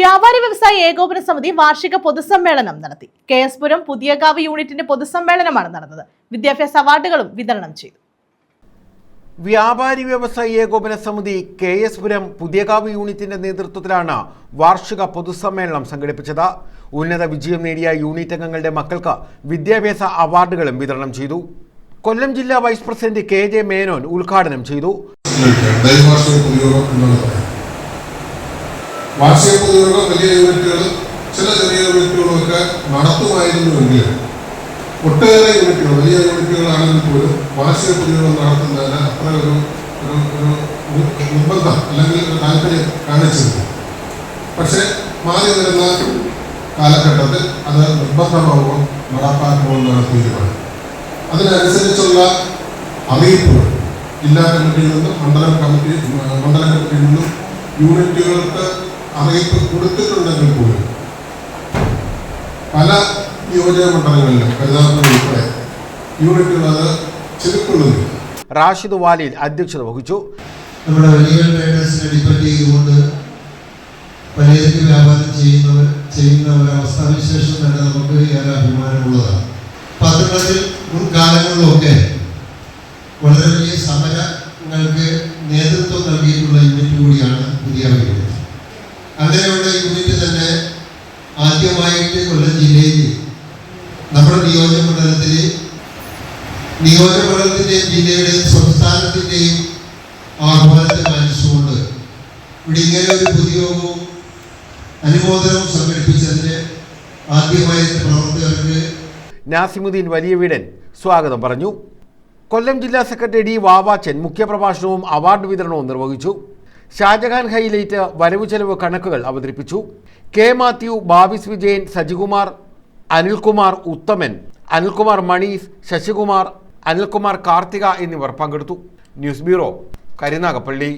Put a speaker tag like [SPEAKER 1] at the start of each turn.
[SPEAKER 1] വ്യാപാരി വ്യവസായ ഏകോപന സമിതി വാർഷിക പൊതുസമ്മേളനം നടത്തി. കെ എസ് പുരം പുതിയകാവ് യൂണിറ്റിന്റെ പൊതുസമ്മേളനമാണ് നടന്നത്. വിദ്യാഭ്യാസ അവാർഡുകളും വിതരണം ചെയ്തു.
[SPEAKER 2] വ്യാപാരി വ്യവസായി ഏകോപന സമിതി കെ എസ് പുരം പുതിയകാവ് യൂണിറ്റിന്റെ നേതൃത്വത്തിലാണ് വാർഷിക പൊതുസമ്മേളനം സംഘടിപ്പിച്ചത്. ഉന്നത വിജയം നേടിയ യൂണിറ്റ് അംഗങ്ങളുടെ മക്കൾക്ക് വിദ്യാഭ്യാസ അവാർഡുകളും വിതരണം ചെയ്തു. കൊല്ലം ജില്ലാ vice president K J Menon ഉദ്ഘാടനം ചെയ്തു.
[SPEAKER 3] വാർഷിക പൊതുയോഗം വലിയ യൂണിറ്റുകളും ചില ചെറിയ യൂണിറ്റുകളൊക്കെ നടത്തുമായിരുന്നുവെങ്കിൽ ഒട്ടേറെ യൂണിറ്റുകൾ വലിയ യൂണിറ്റുകളാണെങ്കിൽ പോലും വാർഷിക പൊതുയോഗം നടത്തുന്നതിന് അത്ര ഒരു ഒരു നിർബന്ധം അല്ലെങ്കിൽ ഒരു താല്പര്യം കാണിച്ചിരുന്നു. പക്ഷേ മാറി വരുന്ന കാലഘട്ടത്തിൽ അത് നിർബന്ധമാവുമ്പോൾ നടപ്പാക്കണമെന്നാണ് തീരുമാനം. അതിനനുസരിച്ചുള്ള അറിയിപ്പുകൾ ജില്ലാ കമ്മിറ്റിയിൽ നിന്നും മണ്ഡലം കമ്മിറ്റി മണ്ഡലം കമ്മിറ്റിയിൽ നിന്നും യൂണിറ്റുകൾക്ക് അറിയിപ്പ് കൊടുത്തിട്ടുണ്ടെങ്കിൽ പോലും പല നിയോജക മണ്ഡലങ്ങളിലും കരുതാപ്പുഴ ഉൾപ്പെടെ യൂണിറ്റുകൾ അത് ചെവിക്കൊള്ളുന്നില്ല
[SPEAKER 2] റാഷിദ് വാലിൽ അധ്യക്ഷത വഹിച്ചു.
[SPEAKER 4] നമ്മുടെ വലിയ ട്രേഡേഴ്സിനെ ഡിപ്പെൻഡ് ചെയ്തുകൊണ്ട് പലചരക്ക് വ്യാപാരം ചെയ്യുന്നവർ ചെയ്യുന്ന ഒരവസ്ഥാവിശേഷം തന്നെ നമുക്ക് ഏറെ അഭിമാനമുള്ളതാണ്. പത്രങ്ങളിൽ മുൻകാലങ്ങളിലൊക്കെ വളരെ വലിയ സമരങ്ങൾക്ക് നേതൃത്വം നൽകിയിട്ടുള്ള യൂണിറ്റ് കൂടിയാണ് പുതിയ യൂണിറ്റ് അങ്ങനെയുള്ള യൂണിറ്റ് തന്നെ ആദ്യമായിട്ട് കൊല്ലം ജില്ലയിൽ നമ്മുടെ നിയോജകമണ്ഡലത്തിലെ നിയോജകമണ്ഡലത്തിന്റെ ജില്ലയുടെയും സംസ്ഥാനത്തിന്റെയും ആഹ്വാനത്തെ മാനിച്ചുകൊണ്ട് ഇവിടെ ഇങ്ങനെ ഒരു പൊതുയോഗവും അനുമോദനവും സംഘടിപ്പിച്ചതിന് ആദ്യമായി പ്രവർത്തകർക്ക്
[SPEAKER 2] നാസിമുദ്ദീൻ വലിയ വീടൻ സ്വാഗതം പറഞ്ഞു. കൊല്ലം ജില്ലാ സെക്രട്ടറി ഡി വാവാച്ചൻ മുഖ്യപ്രഭാഷണവും അവാർഡ് വിതരണവും നിർവഹിച്ചു. ഷാജഹാൻ ഹൈലൈറ്റ് വരവ് ചെലവ് കണക്കുകൾ അവതരിപ്പിച്ചു. K Mathew Babis Vijayan Sajikumar Anilkumar Uthaman Anilkumar monies Sasikumar Anilkumar Karthika എന്നിവർ പങ്കെടുത്തു. News bureau Karunagappally.